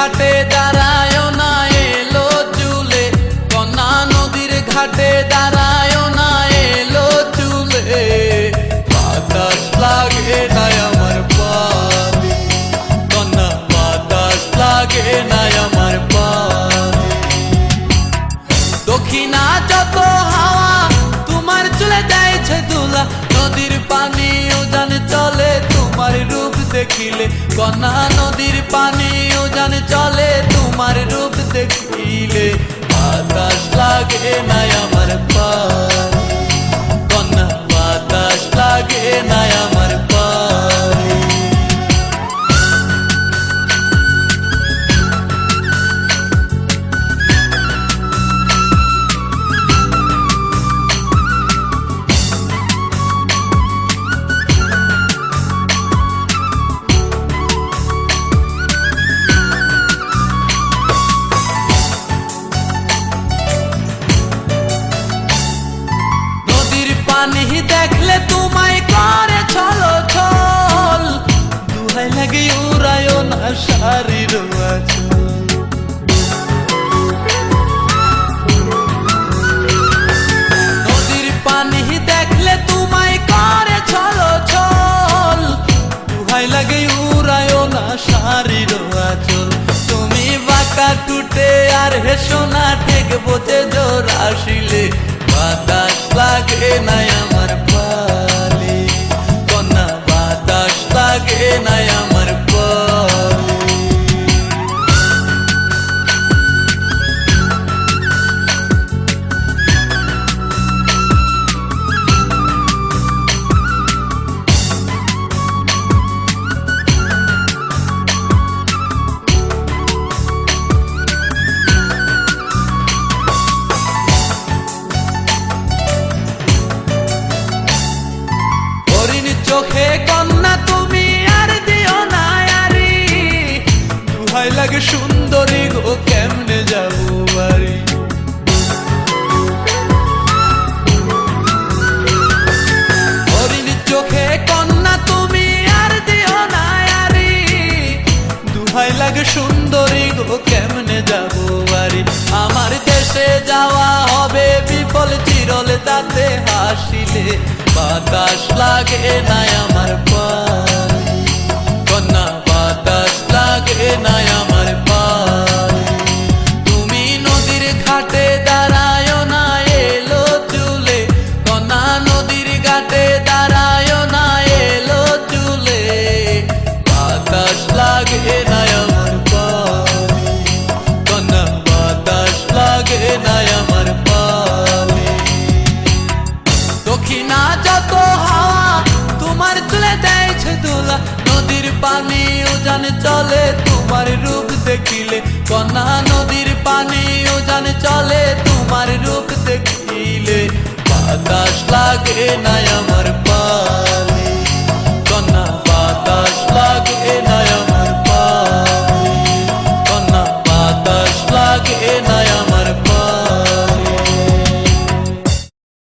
ठटेदार দেখিলে। কন্যা নদীর পানি উজান চলে তোমার রূপ দেখিলে। বাতাস লাগে নাই আমার পার পানি দেখলে তোমায় করে আচল নদীর দেখলে ছল দুহাই লাগে উড়ায় না তুমি টুটে আর হেসো না বোঝে জোর আসিলে। বাতাস দুহাই লাগে সুন্দরী, গো, কেমনে যাব বাড়ি? চোখে কন্যা, তুমি আর দুহাই সুন্দরী, গো, কেমনে যাব বাড়ি? আমার দেশে যাওয়া হবে বিফল চিরল, তাতে হাসিলে বাতাস লাগে নাই আমার পায়ে কন্যা আমার পায়ে তুমি নদীর ঘাটে দাঁড়ায় না চুলে। কন্যা নদীর ঘাটে দাঁড়ায় না, এলো চুলে। বাতাস লাগে নাই আমার পায়ে কন্যা বাতাস লাগে নাই আমার পালে। দক্ষিণা নদীর পানি উজান চলে, তোমার রূপ দেখিলে কন্যা নদীর পানি উজান চলে, তোমার রূপ দেখিলে বাতাস লাগে নাই আমার